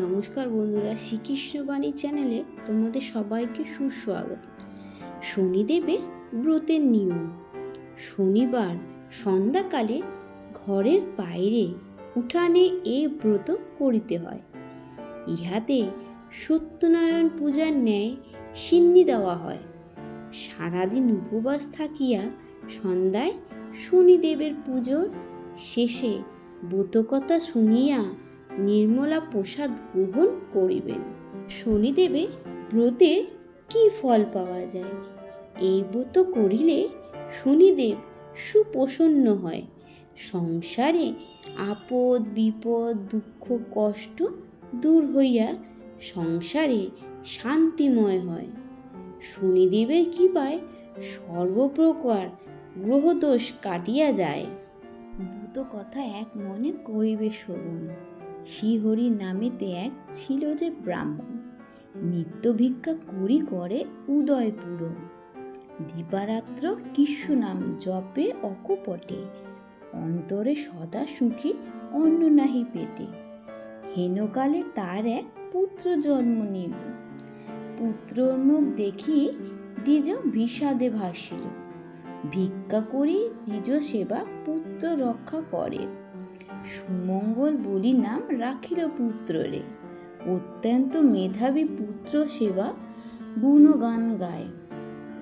নমস্কার বন্ধুরা শ্রীকৃষ্ণবাণী চ্যানেলে তোমাদের সবাইকে সুস্বাগত। শনিদেবের ব্রতের নিয়ম। শনিবার সন্ধ্যাকালে ঘরের বাইরে উঠানে এ ব্রত করিতে হয়। ইহাতে সত্যনারায়ণ পূজার ন্যায় সিন্নি দেওয়া হয়। সারাদিন উপবাস থাকিয়া সন্ধ্যায় শনিদেবের পুজোর শেষে ব্রতকথা শুনিয়া নির্মলা প্রসাদ গ্রহণ করিবেন। শনিদেবে ব্রতের কি ফল পাওয়া যায়? এই ব্রত করিলে শনিদেব সুপ্রসন্ন হয়। সংসারে আপদ, বিপদ, দুঃখ, কষ্ট দূর হইয়া সংসারে শান্তিময় হয়। শনিদেবের কৃপায় সর্বপ্রকার গ্রহদোষ কাটিয়া যায়। ভূত কথা এক মনে করিবে শ্রবণ শ্রীহরি নামেতে এক ছিল যে ব্রাহ্মণ। নিত্য ভিক্ষা করি করে উদয় পূরণ দিবারাত্র কৃষ্ণ নাম জপে অকপটে। অন্তরে সদা সুখী অন্য নাহি পেতে। হেনকালে তার এক পুত্র জন্ম নিল। পুত্রর মুখ দেখি দ্বিজ বিষাদে ভাসিল। ভিক্ষা করি দ্বিজ সেবা পুত্র রক্ষা করে। সুমঙ্গল বলি নাম রাখিল পুত্র রে অত্যন্ত মেধাবী পুত্র সেবা গুণগান গায়।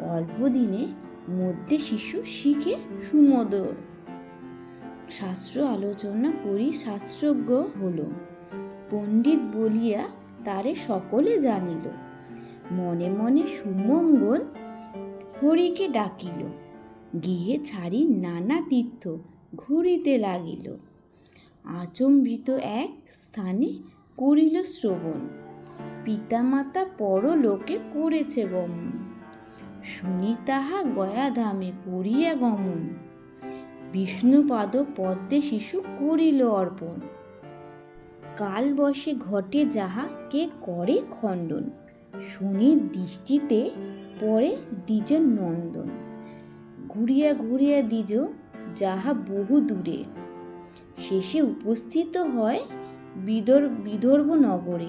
অল্প দিনে মধ্যে শিশু শিখে সুমদ। শাস্ত্র আলোচনা করি শাস্ত্রজ্ঞ হল। পণ্ডিত বলিয়া তারে সকলে জানিল। মনে মনে সুমঙ্গল হরিকে ডাকিল। গৃহে ছাড়ি নানা তীর্থ ঘুরিতে লাগিল। আচম্বিত এক স্থানে করিল শ্রবণ। পিতামাতা পরলোকে করেছে গমন। শুনি তাহা গয়াধামে করিয়া গমন। বিষ্ণুপাদ পদ্মে শিশু করিল অর্পণ। কাল বসে ঘটে যাহা কে করে খণ্ডন শনির দৃষ্টিতে পরে দ্বিজ নন্দন ঘুরিয়া ঘুরিয়া দ্বিজ, যাহা বহু দূরে শেষে উপস্থিত হয় বিদর বিদর্ভ নগরে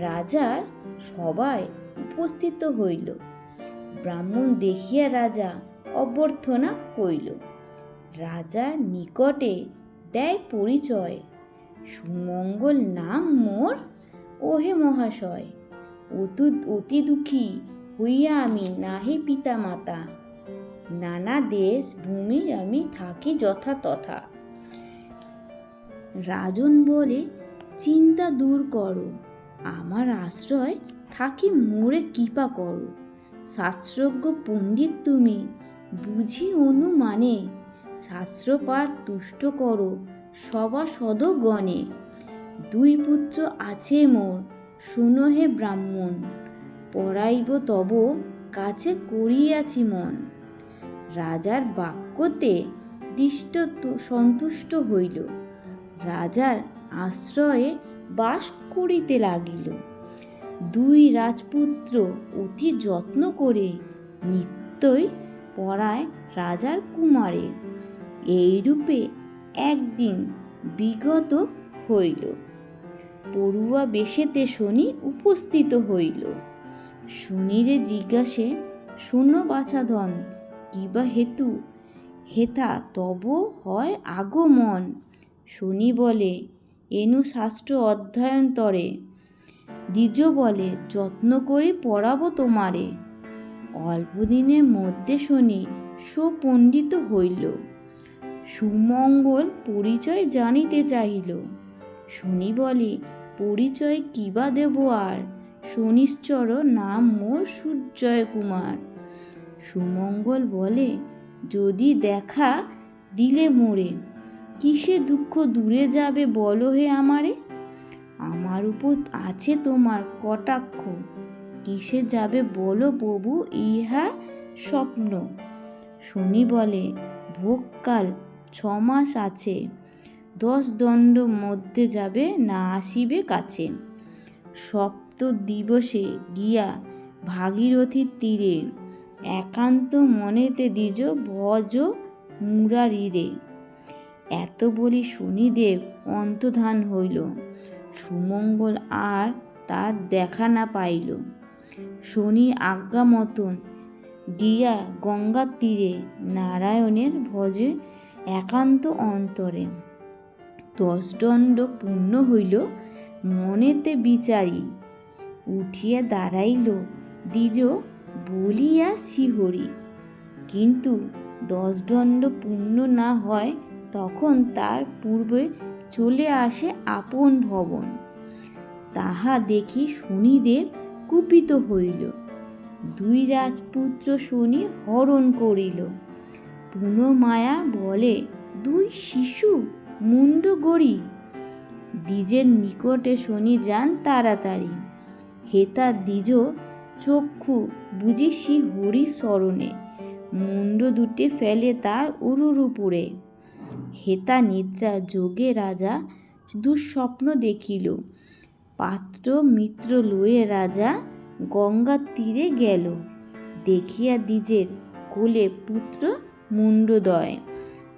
রাজার সবাই উপস্থিত হইল। ব্রাহ্মণ দেখিয়া রাজা অভ্যর্থনা কইল রাজার নিকটে দেয় পরিচয়। সুমঙ্গল নাম মোর, ওহে মহাশয়। অতু অতি দুঃখী হইয়া আমি নাহি পিতা মাতা নানা দেশ ভূমি আমি থাকি যথা তথা রাজন বলে, চিন্তা দূর করো। আমার আশ্রয় থাকি মোরে কৃপা করো। শাস্ত্রজ্ঞ পণ্ডিত তুমি, বুঝি অনুমানে শাস্ত্রপাঠ তুষ্ট করো সবা সদগণে। দুই পুত্র আছে মোর, শুনো হে ব্রাহ্মণ, পড়াইব তব কাছে করিয়াছি মন। রাজার বাক্যতে দিষ্ট সন্তুষ্ট হইল। রাজার আশ্রয়ে বাস করিতে লাগিল। দুই রাজপুত্র অতি যত্ন করে নিত্যই পড়ায় রাজার কুমারে। এইরূপে একদিন বিগত হইল। পড়ুয়া বেশেতে শনি উপস্থিত হইল। শনিরে জিজ্ঞাসে শূন্য বাছাধন কিবা হেতু? হেথা তব হয় আগমন? শনি বলে, এনু শাস্ত্র অধ্যয়ন্তরে দ্বিজ বলে, যত্ন করে পড়াবো তোমারে। অল্প দিনের মধ্যে শনি সুপণ্ডিত হইল। সুমঙ্গল পরিচয় জানিতে চাহিল। শনি বলে, পরিচয় কিবা দেব আর? শনিশ্চর নাম মোর সূর্যয় কুমার। সুমঙ্গল বলে, যদি দেখা দিলে মোরে। কিসে দুঃখ দূরে যাবে বলো হে আমারে? আমার উপর আছে তোমার কটাক্ষ। কিসে যাবে বলো প্রভু, ইহা স্বপ্ন। শনি বলে, ভোগকাল ছমাস আছে। দশ দণ্ড মধ্যে যাবে, না আসিবে কাছে। সপ্ত দিবসে গিয়া ভাগীরথীর তীরে, একান্ত মনেতে দিজ ভজ মুরারিরে। এত বলি শনিদেব অন্তধান হইল। সুমঙ্গল আর তার দেখা না পাইল। শনি আজ্ঞা মতন গিয়া গঙ্গার তীরে নারায়ণের ভজে একান্ত অন্তরে। দশদণ্ড পূর্ণ হইল, মনেতে বিচারি। উঠিয়া দাঁড়াইল, দ্বিজ বলিয়া শিহরি। কিন্তু দশদণ্ড পূর্ণ না হয় তখন তার পূর্বে চলে আসে আপন ভবন। তাহা দেখি শনিদেব কুপিত হইল। দুই রাজপুত্র শনি হরণ করিল। পুনমায়া বলে, দুই শিশু, মুন্ড গড়ি। দ্বিজের নিকটে শনি যান তাড়াতাড়ি। হেতা দ্বিজ, চক্ষু বুঝি সি হরি স্মরণে মুন্ড দুটে ফেলে তার উরুর উপরে হেতা নিদ্রা যোগে রাজা দুঃস্বপ্ন দেখিল। পাত্র মিত্র লয়ে রাজা গঙ্গার তীরে গেল। দেখিয়া দ্বিজের কোলে পুত্র মুন্ডদয়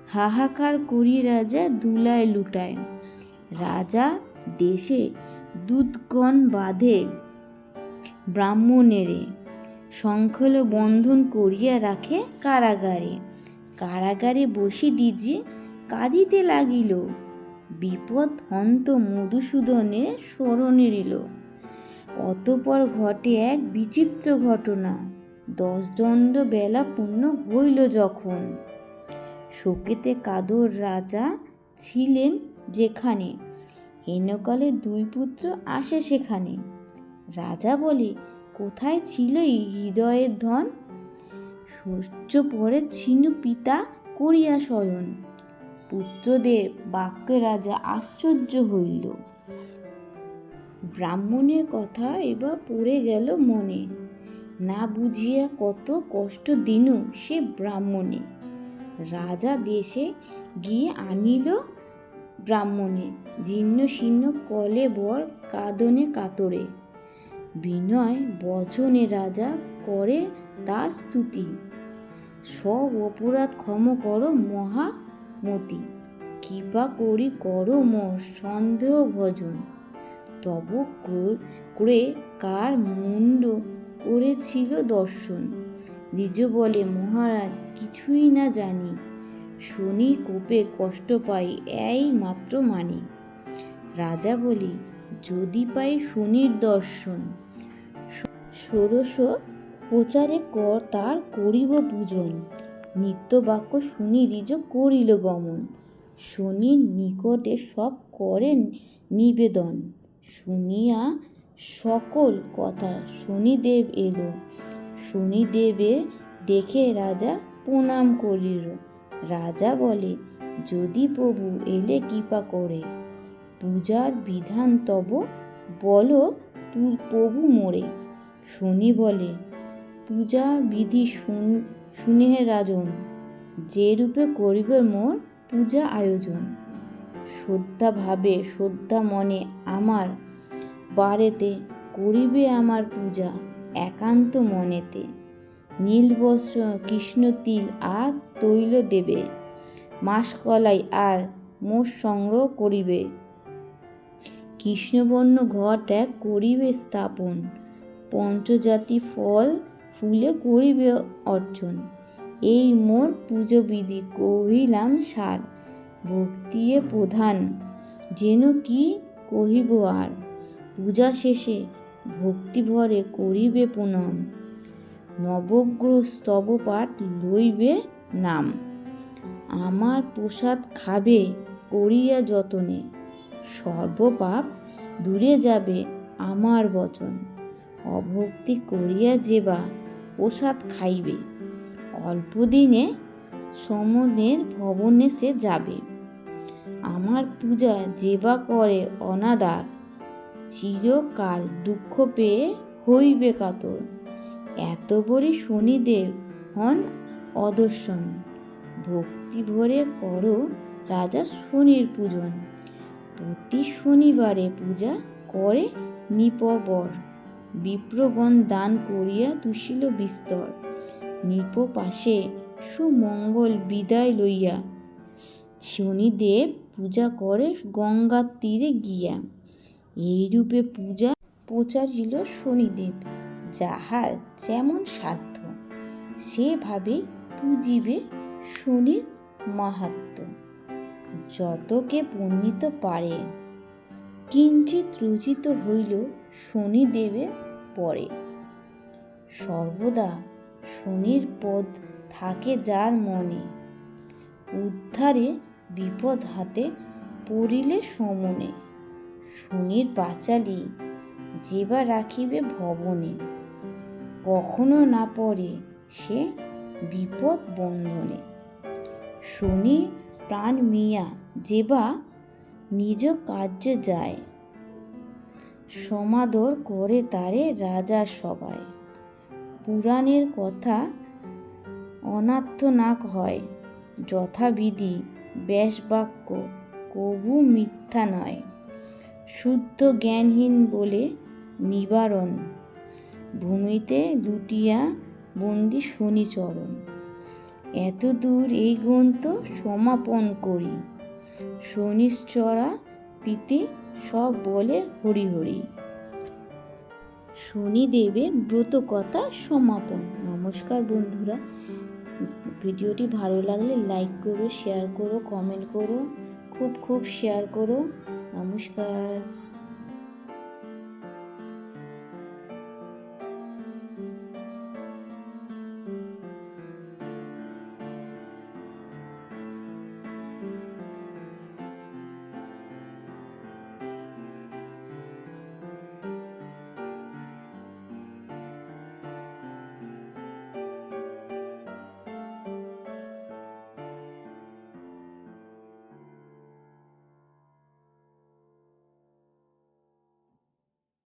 হাহাকার করি রাজা দুলায় লুটায়। রাজা দেশে দুধগণ বাঁধে ব্রাহ্মণেরে। শঙ্খল বন্ধন করিয়া রাখে কারাগারে। কারাগারে বসি দিজি কাঁদিতে লাগিল। বিপদ হন্ত মধুসূদনের স্মরণে এল অতপর ঘটে এক বিচিত্র ঘটনা। দশদণ্ড বেলা পূর্ণ হইল যখন। শোকেতে কাদর রাজা ছিলেন যেখানে। হেনকালে দুই পুত্র আসে সেখানে। রাজা বলে, কোথায় ছিল হৃদয়ের ধন? শস্য পরে ছিনু পিতা করিয়া শয়ন। পুত্রদের বাক্যে রাজা আশ্চর্য হইল। ব্রাহ্মণের কথা এবার পড়ে গেল মনে। না বুঝিয়া কত কষ্ট দিনু সে ব্রাহ্মণে। রাজা দেশে গিয়ে আনিল ব্রাহ্মণে জীর্ণ শীর্ণ কলে বর কাদনে কাতরে। বিনয় বচনে রাজা করে তার স্তুতি। সব অপরাধ ক্ষম করো মহামতি কৃপা করি করো মোর সন্দেহ ভজন। তব করে কার মুন্ড করেছিল দর্শন? দ্বিজ বলে, মহারাজ, কিছুই না জানি। শনি কোপে কষ্ট পাই, এই মাত্র মানি। রাজা বলি, যদি পাই শনির দর্শন। ষোড়শ প্রচারে কর, তার করিব পূজন। নিত্যবাক্য শুনি দ্বিজ করিল গমন। শনির নিকটে সব করেন নিবেদন। শুনিয়া সকল কথা শনিদেব এলো। শনিদেবে দেখে রাজা প্রণাম করিল। রাজা বলে, যদি প্রভু এলে কৃপা করে। পূজার বিধান তব বলো প্রভু মোরে। শনি বলে, পূজা বিধি শুন শুনে রাজন, যে রূপে করিবে মোর পূজা আয়োজন। শ্রদ্ধা ভাবে, শ্রদ্ধা মনে আমার বাড়েতে করিবে আমার পূজা একান্ত মনেতে। নীল বস্ত্র, কৃষ্ণ তিল আর তৈল দেবে। মাসকলাই আর মোষ সংগ্রহ করিবে। কৃষ্ণবর্ণ ঘট এক করিবে স্থাপন। পঞ্চজাতি ফল ফুলে করিবে অর্জন। এই মোর পুজো বিধি কহিলাম সার, ভক্তিয়ে প্রধান, যেন কি কহিব আর? পূজা শেষে ভক্তি ভরে করিবে প্রণাম নবগ্রহ স্তব পাঠ লইবে নাম। আমার প্রসাদ খাবে করিয়া যতনে, সর্বপাপ দূরে যাবে আমার বচন। অভক্তি করিয়া যেবা প্রসাদ খাইবে। অল্প দিনে সমনের ভবনে সে যাবে। আমার পূজা যেবা করে অনাদার, চিরকাল দুঃখ পেয়ে হইবে কাতর। এত বড়ি শনিদেব হন অদর্শন। ভক্তি ভরে করো রাজা শনির পূজন। প্রতি শনিবারে পূজা করে নিপবর। বিপ্রগণ দান করিয়া তুষিল বিস্তর। নিপ পাশে সুমঙ্গল বিদায় লইয়া শনিদেব পূজা করে গঙ্গার তীরে গিয়া এইরূপে পূজা প্রচারিল শনিদেব, যাহার যেমন সাধ্য, সেভাবে পুজিবে শনির মাহাত্ম। যতকে পণ্ডিত পারে কিঞ্চিত রুচিত হইল শনিদেবে পড়ে। সর্বদা শনির পদ থাকে যার মনে। উদ্ধারে বিপদ হাতে পড়িলে সমনে। শনির পাঁচালি যেবা রাখিবে ভবনে। কখনো না পড়ে সে বিপদ বন্ধনে। শনি প্রাণ মিয়া যেবা নিজ কার্যে যায়। সমাদর করে তারে রাজার সবাই পুরাণের কথা অনার্থনাক হয়, যথাবিধি ব্যাসবাক্য কবু মিথ্যা নয়। শুদ্ধ জ্ঞানহীন বলে নিবারণ, ভূমিতে লুটিয়া বন্দি শনিচরণ। এত দূর এই গ্রন্থ সমাপন করি। শনিশ্চরা প্রীতি সব বলে হরি হরি। শনিদেবের ব্রত কথা সমাপন। নমস্কার বন্ধুরা। ভিডিওটি ভালো লাগলে লাইক করো, শেয়ার করো, কমেন্ট করো, খুব খুব শেয়ার করো। নমস্কার।